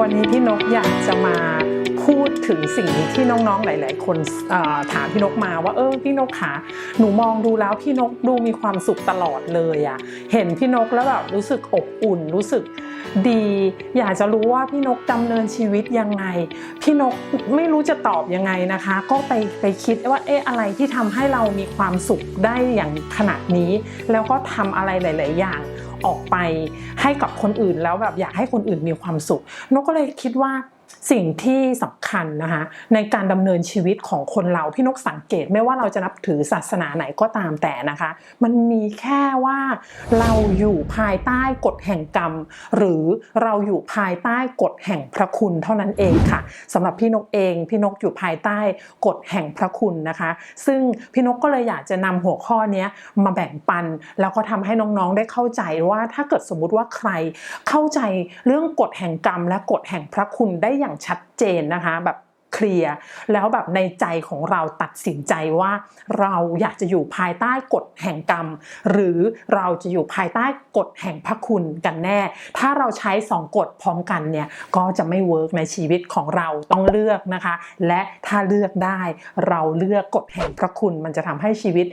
วันนี้พี่นกอยากจะมาพูดถึงสิ่งที่น้องๆ หลาย ๆ คนถามพี่นกมาว่าเออพี่นกขาหนูมองดูแล้วพี่นกดูมีความสุขตลอดเลยอะเห็นพี่นกแล้วแบบรู้สึกอบอุ่นรู้สึกดี อยากจะรู้ว่าพี่นกดำเนินชีวิตยังไง พี่นกไม่รู้จะตอบยังไงนะคะ ก็ไปไปคิดว่าเอ๊ะอะไรที่ทำให้เรามีความสุขได้อย่างขนาดนี้ แล้วก็ทำอะไรหลาย ๆ อย่าง ออกไปให้กับคนอื่นแล้วแบบอยากให้คนอื่นมีความสุขนกก็เลยคิดว่า สิ่งที่สำคัญนะคะในการดำเนินชีวิตของคนเราพี่นกสังเกตไม่ว่าเราจะนับถือศาสนาไหนก็ตามแต่นะคะ มันมีแค่ว่าเราอยู่ภายใต้กฎแห่งกรรม หรือเราอยู่ภายใต้กฎแห่งพระคุณเท่านั้นเองค่ะสำหรับพี่นกเองพี่นกอยู่ภายใต้กฎแห่งพระคุณนะคะ ซึ่งพี่นกก็เลยอยากจะนำหัวข้อนี้มาแบ่งปัน แล้วก็ทำให้น้องๆได้เข้าใจว่าถ้าเกิดสมมุติว่าใครเข้าใจเรื่องกฎแห่งกรรม และกฎแห่งพระคุณได้อย่างชัดเจนนะคะ แบบ ลียร์แล้วแบบในใจของเราตัดสินใจว่าเราอยากจะอยู่ภายใต้กฎแห่งกรรม หรือเราจะอยู่ภายใต้กฎแห่งพระคุณกันแน่ ถ้าเราใช้สองกฎพร้อมกันเนี่ยก็จะไม่เวิร์กในชีวิตของเราต้องเลือกนะคะ และถ้าเลือกได้เราเลือกกฎแห่งพระคุณมันจะทำให้ชีวิต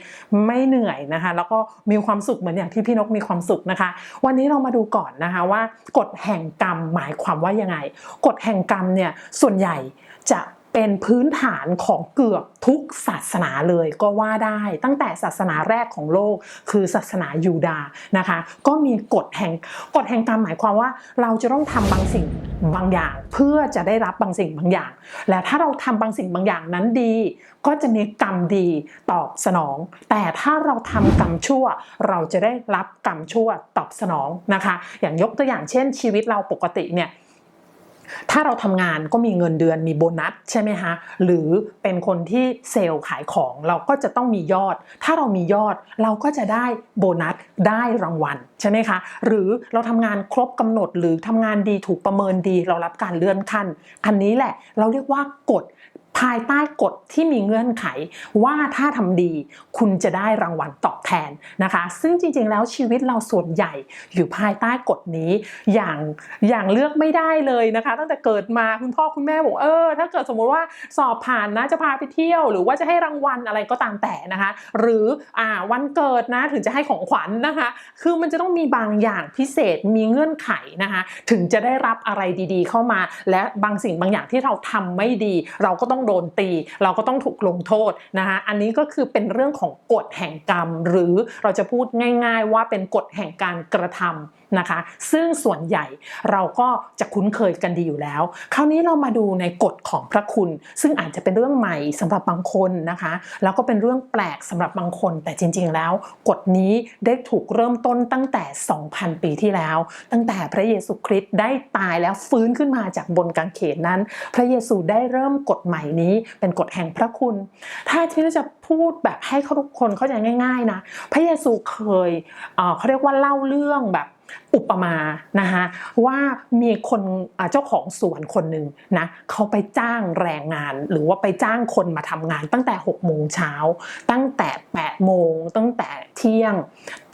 ไม่เหนื่อยนะคะ แล้วก็มีความสุขเหมือนอย่างที่พี่นกมีความสุขนะคะ วันนี้เรามาดูก่อนนะคะว่ากฎแห่งกรรมหมายความว่ายังไงกฎแห่งกรรมเนี่ยส่วนใหญ่จะ เป็นพื้นฐานของเกือบทุกศาสนาเลยก็ว่าได้ ตั้งแต่ศาสนาแรกของโลกคือศาสนายูดาห์นะคะ ก็มีกฎแห่งกฎแห่งกรรมหมายความว่า เราจะต้องทำบางสิ่งบางอย่าง เพื่อจะได้รับบางสิ่งบางอย่าง และถ้าเราทำบางสิ่งบางอย่างนั้นดี ก็จะมีกรรมดีตอบสนอง แต่ถ้าเราทำกรรมชั่ว เราจะได้รับกรรมชั่วตอบสนองนะคะ อย่างยกตัวอย่างเช่นชีวิตเราปกติเนี่ย ถ้าเราทำงานก็มีเงินเดือนมีโบนัสใช่ไหมคะหรือเป็นคนที่เซลล์ขายของเราก็จะต้องมียอด ถ้าเรามียอดเราก็จะได้โบนัสได้รางวัลใช่ไหมคะหรือเราทำงานครบกำหนดหรือทำงานดีถูกประเมินดีเรารับการเลื่อนขั้น อันนี้แหละเราเรียกว่ากฎ ภายใต้กฎที่มีเงื่อนไขว่าถ้าทำดี คุณจะได้รางวัลตอบแทนนะคะ ซึ่งจริงๆแล้วชีวิตเราส่วนใหญ่อยู่ภายใต้กฎนี้อย่างอย่างเลือกไม่ได้เลยนะคะ ตั้งแต่เกิดมาคุณพ่อคุณแม่บอกเออถ้าเกิดสมมติว่าสอบผ่านนะจะพาไปเที่ยว หรือว่าจะให้รางวัลอะไรก็ตามแต่นะคะ หรืออ่าวันเกิดนะถึงจะให้ของขวัญนะคะ คือมันจะต้องมีบางอย่างพิเศษมีเงื่อนไขนะคะ ถึงจะได้รับอะไรดีๆ เข้ามา และบางสิ่งบางอย่างที่เราทำไม่ดี เราก็ต้องโดนตี เราก็ต้องถูกลงโทษนะคะอันนี้ก็คือเป็นเรื่องของกฎแห่งกรรม หรือเราจะพูดง่าย ๆ ว่าเป็นกฎแห่งการกระทำ นะคะ ซึ่งส่วนใหญ่เราก็จะคุ้นเคยกันดีอยู่แล้ว คราวนี้เรามาดูในกฎของพระคุณ ซึ่งอาจจะเป็นเรื่องใหม่สำหรับบางคนนะคะ แล้วก็เป็นเรื่องแปลกสำหรับบางคน แต่จริง ๆ แล้ว กฎนี้ได้ถูกเริ่มต้นตั้งแต่ 2,000 ปีที่แล้ว ตั้งแต่พระเยซูคริสต์ได้ตายแล้วฟื้นขึ้นมาจากบนกางเขนนั้น พระเยซูได้เริ่มกฎใหม่นี้เป็นกฎแห่งพระคุณ ถ้าที่จะพูดแบบให้ทุกคนเข้าใจง่าย ๆ นะ พระเยซูเคยเเขาเรียกว่าเล่าเรื่องแบบ อุปมานะคะว่ามีคนเจ้าของสวนคนหนึ่งนะเขาไปจ้างแรงงาน หรือว่าไปจ้างคนมาทำงาน ตั้งแต่6โมงเช้า ตั้งแต่8โมงตั้งแต่เที่ยง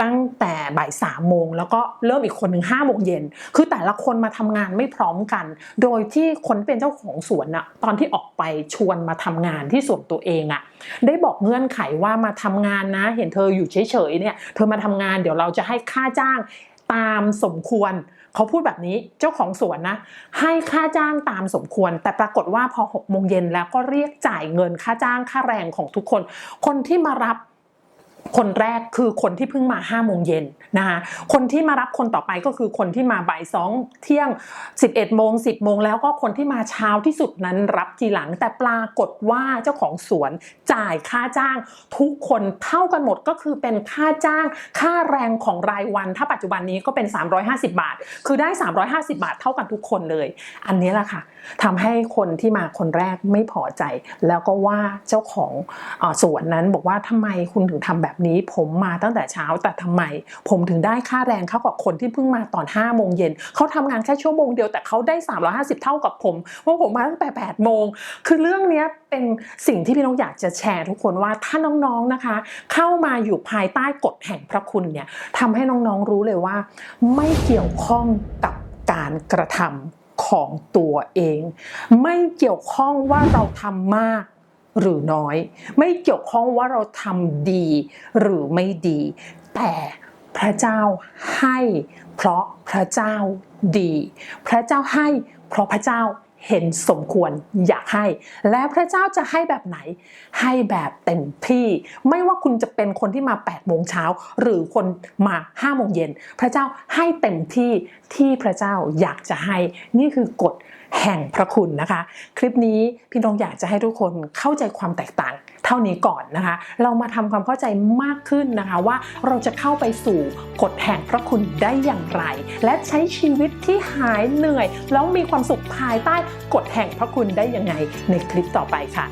ตั้งแต่บ่ายสามโมงแล้วก็เริ่มอีกคนหนึ่งห้าโมงเย็นคือแต่ละคนมาทำงานไม่พร้อมกัน โดยที่คนเป็นเจ้าของสวนอะตอนที่ออกไปชวนมาทำงานที่สวนตัวเองอะได้บอกเงื่อนไขว่ามาทำงานนะ เห็นเธออยู่เฉยๆเนี่ยเธอมาทำงานเดี๋ยวเราจะให้ค่าจ้าง ตามสมควร เขาพูดแบบนี้เจ้าของสวนนะ ให้ค่าจ้างตามสมควร แต่ปรากฏว่าพอ6โมงเย็นแล้วก็เรียกจ่ายเงินค่าจ้างค่าแรงของทุกคน คนที่มารับ คนแรกคือคนที่เพิ่งมา5้าโมงเย็นนะคะคนที่มารับคนต่อไปก็คือคนที่มาบ่ายสองเที่ยง 11โมง10โมงแล้วก็คนที่มาเช้าที่สุดนั้นรับทีหลัง แต่ปรากฏว่าเจ้าของสวนจ่ายค่าจ้าง ทุกคนเท่ากันหมดก็คือเป็นค่าจ้าง ค่าแรงของรายวัน ถ้าปัจจุบันนี้ก็เป็น 350 บาท คือได้ 350 บาทเท่ากันทุกคนเลย อันนี้แหละค่ะทำให้คนที่มาคนแรกไม่พอใจ แล้วก็ว่าเจ้าของออสวนนั้นบอกว่าทำไมคุณถึงทำแบบนี้ผมมาตั้งแต่เช้าแต่ทำไม ผมถึงได้ค่าแรงเท่ากับคนที่เพิ่งมาตอน5โมงเย็นเขาทำงานแค่ชั่วโมงเดียวแต่เขาได้ 350 เท่ากับผมเพราะผมมาตั้งแต่8โมงคือเรื่องนี้เป็นสิ่งที่พี่น้องอยากจะแชร์ทุกคนว่าถ้าน้องๆนะคะ เข้ามาอยู่ภายใต้กฎแห่งพระคุณเนี่ยทำให้น้องๆรู้เลยว่า ไม่เกี่ยวข้องกับการกระทำของตัวเอง ไม่เกี่ยวข้องว่าเราทำมาก หรือน้อย ไม่เกี่ยวข้องว่าเราทำดีหรือไม่ดี แต่พระเจ้าให้เพราะพระเจ้าดี พระเจ้าให้เพราะพระเจ้า เห็นสมควรอยากให้ และพระเจ้าจะให้แบบไหน ให้แบบเต็มที่ ไม่ว่าคุณจะเป็นคนที่มา8โมงเช้าหรือคนมา5โมงเย็นพระเจ้าให้เต็มที่ที่พระเจ้าอยากจะให้นี่คือกฎแห่งพระคุณนะคะ คลิปนี้พี่น้องอยากจะให้ทุกคนเข้าใจความแตกต่าง ท่านี้ก่อนนะคะ เรามาทำความเข้าใจมากขึ้นนะคะว่าเราจะเข้าไปสู่กฎแห่งพระคุณได้อย่างไร และใช้ชีวิตที่หายเหนื่อย แล้วมีความสุขภายใต้กฎแห่งพระคุณได้ยังไงในคลิปต่อไปค่ะ